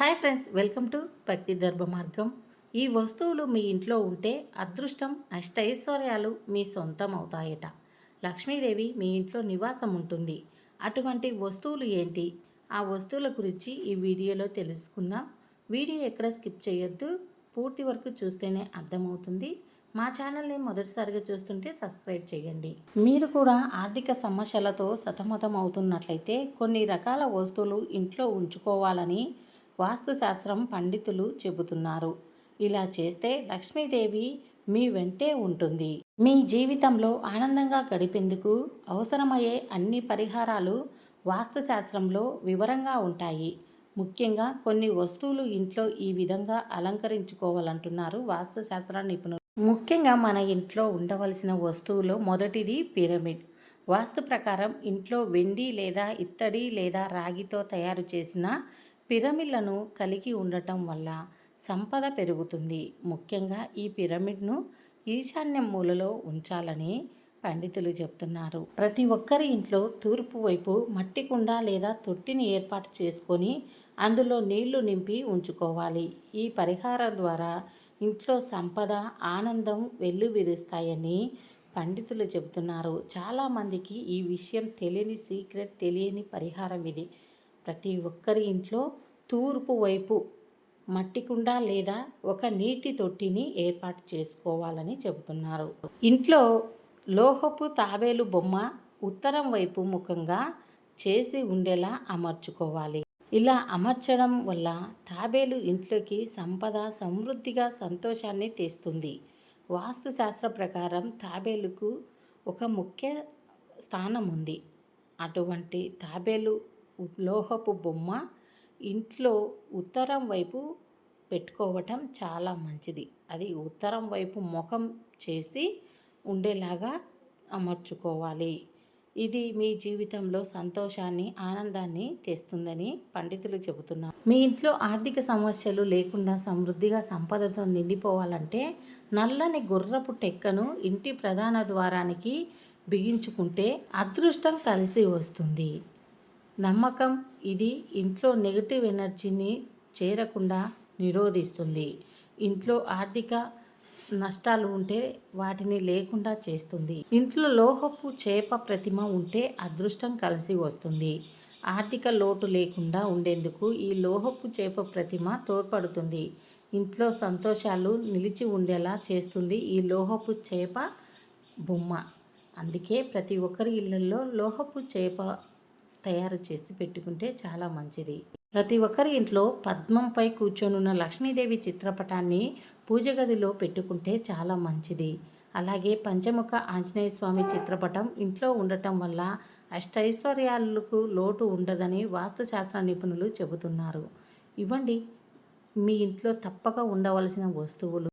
Hi friends welcome to భక్తి దర్భ మార్గం. ఈ వస్తువులు మీ ఇంట్లో ఉంటే అదృష్టం అష్టైశ్వర్యాలు మీ సొంతం అవుతాయట లక్ష్మీదేవి మీ ఇంట్లో నివాసం ఉంటుంది. అటువంటి వస్తువులు ఏంటి? ఆ వస్తువుల గురించి ఈ వీడియోలో తెలుసుకుందాం. వీడియో ఎక్కడ స్కిప్ చేయొద్దు. పూర్తి వరకు చూస్తేనే అర్థమవుతుంది. మా ఛానల్ని మొదటిసారిగా చూస్తుంటే సబ్స్క్రైబ్ చేయండి. మీరు కూడా ఆర్థిక సమస్యలతో సతమతం అవుతున్నట్లయితే కొన్ని రకాల వస్తువులు ఇంట్లో ఉంచుకోవాలని వాస్తుశాస్త్రం పండితులు చెబుతున్నారు. ఇలా చేస్తే లక్ష్మీదేవి మీ వెంటే ఉంటుంది. మీ జీవితంలో ఆనందంగా గడిపేందుకు అవసరమయ్యే అన్ని పరిహారాలు వాస్తుశాస్త్రంలో వివరంగా ఉంటాయి. ముఖ్యంగా కొన్ని వస్తువులు ఇంట్లో ఈ విధంగా అలంకరించుకోవాలంటున్నారు వాస్తుశాస్త్ర నిపుణులు. ముఖ్యంగా మన ఇంట్లో ఉండవలసిన వస్తువులో మొదటిది పిరమిడ్. వాస్తు ప్రకారం ఇంట్లో వెండి లేదా ఇత్తడి లేదా రాగితో తయారు చేసిన పిరమిడ్లను కలిగి ఉండటం వల్ల సంపద పెరుగుతుంది. ముఖ్యంగా ఈ పిరమిడ్ను ఈశాన్య మూలలో ఉంచాలని పండితులు చెప్తున్నారు. ప్రతి ఒక్కరి ఇంట్లో తూర్పు వైపు మట్టి కుండ లేదా తొట్టిని ఏర్పాటు చేసుకొని అందులో నీళ్ళు నింపి ఉంచుకోవాలి. ఈ పరిహారం ద్వారా ఇంట్లో సంపద ఆనందం వెల్లువిరుస్తాయని పండితులు చెబుతున్నారు. చాలామందికి ఈ విషయం తెలియని సీక్రెట్ తెలియని పరిహారం ఇది. ప్రతి ఒక్కరి ఇంట్లో తూర్పు వైపు మట్టి కుండ లేదా ఒక నీటి తొట్టిని ఏర్పాటు చేసుకోవాలని చెబుతున్నారు. ఇంట్లో లోహపు తాబేలు బొమ్మ ఉత్తరం వైపు ముఖంగా చేసి ఉండేలా అమర్చుకోవాలి. ఇలా అమర్చడం వల్ల తాబేలు ఇంట్లోకి సంపద సమృద్ధిగా సంతోషాన్ని తెస్తుంది. వాస్తుశాస్త్ర ప్రకారం తాబేలుకు ఒక ముఖ్య స్థానం ఉంది. అటువంటి తాబేలు లోహపు బొమ్మ ఇంట్లో ఉత్తరం వైపు పెట్టుకోవటం చాలా మంచిది. అది ఉత్తరం వైపు ముఖం చేసి ఉండేలాగా అమర్చుకోవాలి. ఇది మీ జీవితంలో సంతోషాన్ని ఆనందాన్ని తెస్తుందని పండితులు చెబుతున్నారు. మీ ఇంట్లో ఆర్థిక సమస్యలు లేకుండా సమృద్ధిగా సంపదతో నిండిపోవాలంటే నల్లని గుర్రపు టెక్కను ఇంటి ప్రధాన ద్వారానికి బిగించుకుంటే అదృష్టం కలిసి వస్తుంది. నమ్మకం ఇది ఇంట్లో నెగిటివ్ ఎనర్జీని చేరకుండా నిరోధిస్తుంది. ఇంట్లో ఆర్థిక నష్టాలు ఉంటే వాటిని లేకుండా చేస్తుంది. ఇంట్లో లోహపు చేప ప్రతిమ ఉంటే అదృష్టం కలిసి వస్తుంది. ఆర్థిక లోటు లేకుండా ఉండేందుకు ఈ లోహపు చేప ప్రతిమ తోడ్పడుతుంది. ఇంట్లో సంతోషాలు నిలిచి ఉండేలా చేస్తుంది ఈ లోహపు చేప బొమ్మ. అందుకే ప్రతి ఒక్కరి ఇళ్ళల్లో లోహపు చేప తయారు చేసి పెట్టుకుంటే చాలా మంచిది. ప్రతి ఒక్కరి ఇంట్లో పద్మంపై కూర్చొనున్న లక్ష్మీదేవి చిత్రపటాన్ని పూజ గదిలో పెట్టుకుంటే చాలా మంచిది. అలాగే పంచముఖ ఆంజనేయ స్వామి చిత్రపటం ఇంట్లో ఉండటం వల్ల అష్టైశ్వర్యాలకు లోటు ఉండదని వాస్తుశాస్త్ర నిపుణులు చెబుతున్నారు. ఇవ్వండి మీ ఇంట్లో తప్పక ఉండవలసిన వస్తువులు.